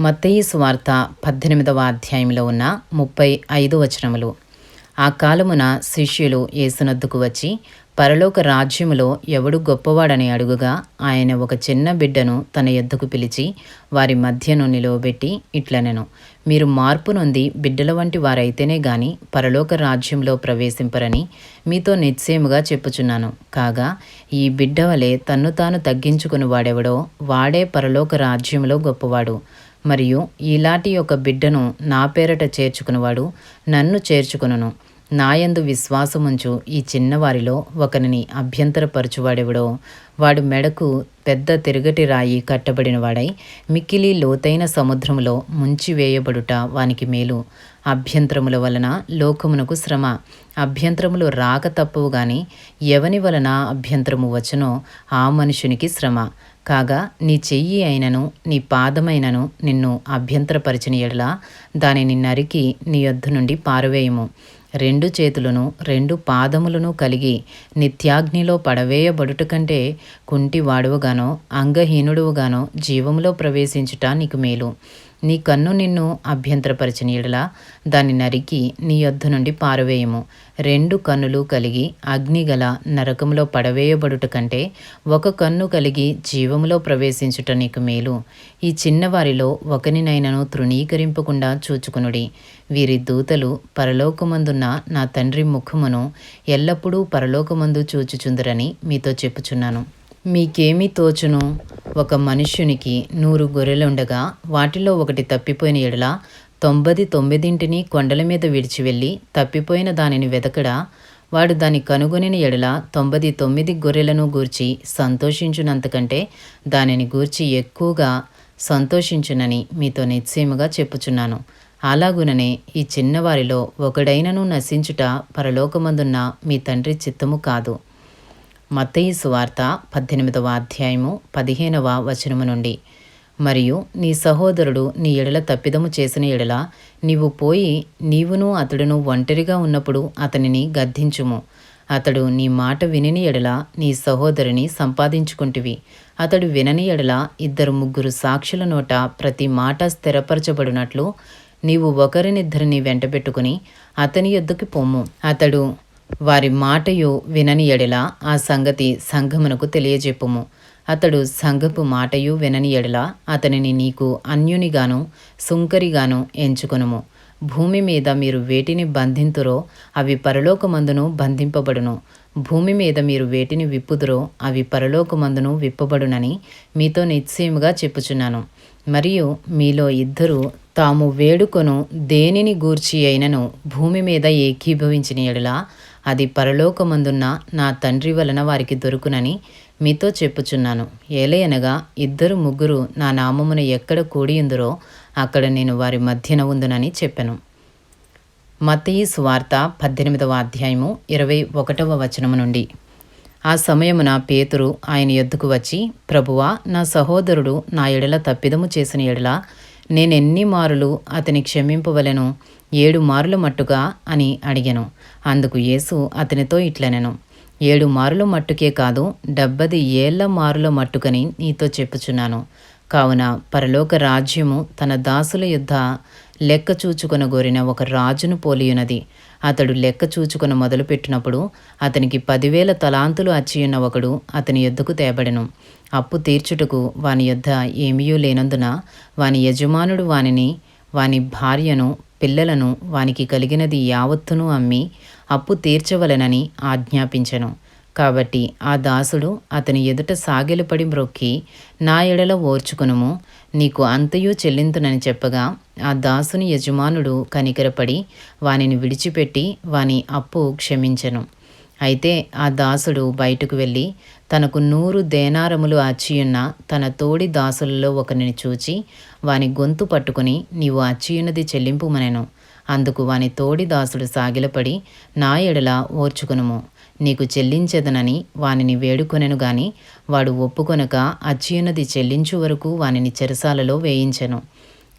మత్తయి సువార్త పద్దెనిమిదవ అధ్యాయంలో ఉన్న ముప్పై ఐదు వచనములు. ఆ కాలమున శిష్యులు యేసునద్దుకు వచ్చి పరలోక రాజ్యములో ఎవడు గొప్పవాడని అడుగుగా ఆయన ఒక చిన్న బిడ్డను తన ఎద్దుకు పిలిచి వారి మధ్యను నిలువబెట్టి ఇట్లనెను. మీరు మార్పు నొంది బిడ్డల వంటి వారైతేనే గాని పరలోక రాజ్యంలో ప్రవేశింపరని మీతో నిశ్చయముగా చెప్పుచున్నాను. కాగా ఈ బిడ్డ వలె తన్ను తాను తగ్గించుకుని వాడెవడో వాడే పరలోక రాజ్యంలో గొప్పవాడు. మరియు ఈలాటి ఒక బిడ్డను నా పేరట చేర్చుకునివాడు నన్ను చేర్చుకును నాయందు విశ్వాసముంచు ఈ చిన్నవారిలో ఒకరిని అభ్యంతరపరచువాడెవడో వాడు మెడకు పెద్ద తిరగటి రాయి కట్టబడినవాడై మిక్కిలి లోతైన సముద్రములో ముంచివేయబడుట వానికి మేలు. అభ్యంతరముల వలన లోకమునకు శ్రమ అభ్యంతరములు రాక తప్పవు గాని ఎవని వలన అభ్యంతరము వచ్చనో ఆ మనుషునికి శ్రమ. కాగా నీ చెయ్యి అయినను నీ పాదమైనను నిన్ను అభ్యంతరపరిచిన ఎడల దానిని నరికి నీ యొద్ద నుండి పారవేయము. రెండు చేతులను రెండు పాదములను కలిగి నిత్యాగ్నిలో పడవేయబడుట కంటే కుంటి వాడువగానో అంగహీనుడువుగానో జీవములో ప్రవేశించుట నీకు మేలు. నీ కన్ను నిన్ను అభ్యంతరపరిచిన దాన్ని నరికి నీ యొద్ధ నుండి పారవేయము. రెండు కన్నులు కలిగి అగ్నిగల నరకములో పడవేయబడుట కంటే ఒక కన్ను కలిగి జీవములో ప్రవేశించుట నీకు మేలు. ఈ చిన్నవారిలో ఒకనినైనను తృణీకరింపకుండా చూచుకునుడి. వీరి దూతలు పరలోకమందున్న నా తండ్రి ముఖమును ఎల్లప్పుడూ పరలోకమందు చూచుచుందరని మీతో చెప్పుచున్నాను. మీకేమి తోచును. ఒక మనుష్యునికి నూరు గొర్రెలుండగా వాటిలో ఒకటి తప్పిపోయిన ఎడల తొంభది తొమ్మిదింటిని కొండల మీద విడిచి వెళ్ళి తప్పిపోయిన దానిని వెతకడా వాడు దాన్ని కనుగొనిన ఎడల తొంభది తొమ్మిది గొర్రెలను గూర్చి సంతోషించునంతకంటే దానిని గూర్చి ఎక్కువగా సంతోషించునని మీతో నిశ్చయముగా చెప్పుచున్నాను. అలాగుననే ఈ చిన్నవారిలో ఒకడైనను నశించుట పరలోకమందున్న మీ తండ్రి చిత్తము కాదు. మత్తయి సువార్త పద్దెనిమిదవ అధ్యాయము పదిహేనవ వచనము నుండి. మరియు నీ సహోదరుడు నీ ఎడల తప్పిదము చేసిన ఎడల నీవు పోయి నీవును అతడును ఒంటరిగా ఉన్నప్పుడు అతనిని గద్దించుము. అతడు నీ మాట వినని ఎడల నీ సహోదరిని సంపాదించుకుంటివి. అతడు వినని ఎడల ఇద్దరు ముగ్గురు సాక్షుల నోట ప్రతి మాట స్థిరపరచబడినట్లు నీవు ఒకరినిద్దరిని వెంటబెట్టుకుని అతని యొద్దకు పొమ్ము అతడు వారి మాటయు వినని ఎడల ఆ సంగతి సంఘమునకు తెలియజెప్పుము. అతడు సంఘపు మాటయు వినని ఎడల అతనిని నీకు అన్యునిగాను సుంకరిగాను ఎంచుకొనుము. భూమి మీద మీరు వేటిని బంధింతురో అవి పరలోకమందును బంధింపబడును. భూమి మీద మీరు వేటిని విప్పుదురో అవి పరలోకమందును విప్పబడునని మీతో నిశ్చయముగా చెప్పుచున్నాను. మరియు మీలో ఇద్దరు తాము వేడుకొను దేనిని గూర్చి అయినను భూమి మీద ఏకీభవించిన ఎడలా అది పరలోకమందున్న నా తండ్రి వలన వారికి దొరుకునని మీతో చెప్పుచున్నాను. ఏలయనగా ఇద్దరు ముగ్గురు నా నామమున ఎక్కడ కూడియుందురో అక్కడ నేను వారి మధ్యన ఉందునని చెప్పాను. మతయి సువార్త పద్దెనిమిదవ అధ్యాయము ఇరవై ఒకటవ వచనము నుండి. ఆ సమయమున పేతురు ఆయన ఎద్దుకు వచ్చి ప్రభువా నా సహోదరుడు నా ఎడల తప్పిదము చేసిన ఎడల నేనెన్ని మారులు అతని క్షమింపవలెను? ఏడు మారుల మట్టుగా? అని అడిగాను. అందుకు యేసు అతనితో ఇట్లనెను. ఏడు మారుల మట్టుకే కాదు డెబ్బది ఏళ్ళ మారుల మట్టుకని నీతో చెప్పుచున్నాను. కావున పరలోక రాజ్యము తన దాసుల యుద్ధ లెక్క చూచుకొనగోరిన ఒక రాజును పోలియున్నది. అతడు లెక్క చూచుకుని మొదలుపెట్టినప్పుడు అతనికి పదివేల తలాంతులు అచ్చియున్న ఒకడు అతని యుద్ధకు తేబడెను. అప్పు తీర్చుటకు వాని యుద్ధ ఏమీయూ లేనందున వాని యజమానుడు వానిని వాని భార్యను పిల్లలను వానికి కలిగినది యావత్తును అమ్మి అప్పు తీర్చవలెనని ఆజ్ఞాపించెను. కాబట్టి ఆ దాసుడు అతని ఎదుట సాగిలపడి మ్రొక్కి నా ఎడల ఓర్చుకునుము నీకు అంతయు చెల్లింతునని చెప్పగా ఆ దాసుని యజమానుడు కనికరపడి వానిని విడిచిపెట్టి వాని అప్పు క్షమించెను. అయితే ఆ దాసుడు బయటకు వెళ్ళి తనకు నూరు దేనారములు అచ్చియున్న తన తోడి దాసులలో ఒకరిని చూచి వాని గొంతు పట్టుకుని నీవు అచ్చియున్నది చెల్లింపుమనెను. అందుకు వాని తోడి దాసుడు సాగిలపడి నా ఎడల ఓర్చుకునుము. నీకు చెల్లించదనని వానిని వేడుకొనెను గాని వాడు ఒప్పుకొనక అచ్చియున్నది చెల్లించు వరకు వానిని చెరసాలలో వేయించెను.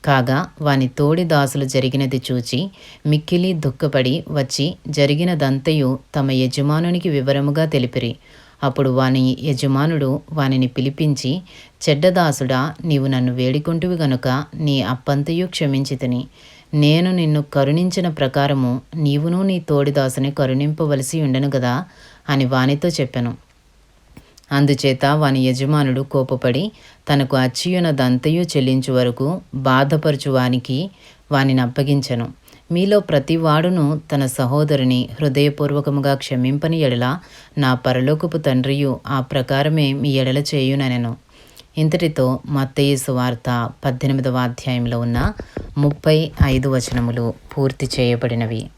కాగా వాని తోడి దాసులు జరిగినది చూచి మిక్కిలి దుఃఖపడి వచ్చి జరిగినదంతయు తమ యజమానునికి వివరముగా తెలిపిరి. అప్పుడు వాని యజమానుడు వానిని పిలిపించి చెడ్డదాసుడా నీవు నన్ను వేడుకుంటువి గనుక నీ అప్పంతయు క్షమించితిని. నేను నిన్ను కరుణించిన ప్రకారము నీవును నీ తోడిదాసుని కరుణింపవలసి ఉండను గదా అని వానితో చెప్పెను. అందుచేత వాని యజమానుడు కోపపడి తనకు అచ్చియునదంతయు చెల్లించు వరకు బాధపరచు వానికి వానిని అప్పగించెను. మీలో ప్రతివాడును తన సహోదరుని హృదయపూర్వకముగా క్షమింపని ఎడల నా పరలోకపు తండ్రియు ఆ ప్రకారమే మీ ఎడల చేయుననెను. ఇంతటితో మత్తయేసు సువార్త పద్దెనిమిదవ అధ్యాయంలో ఉన్న ముప్పై ఐదు వచనములు పూర్తి చేయబడినవి.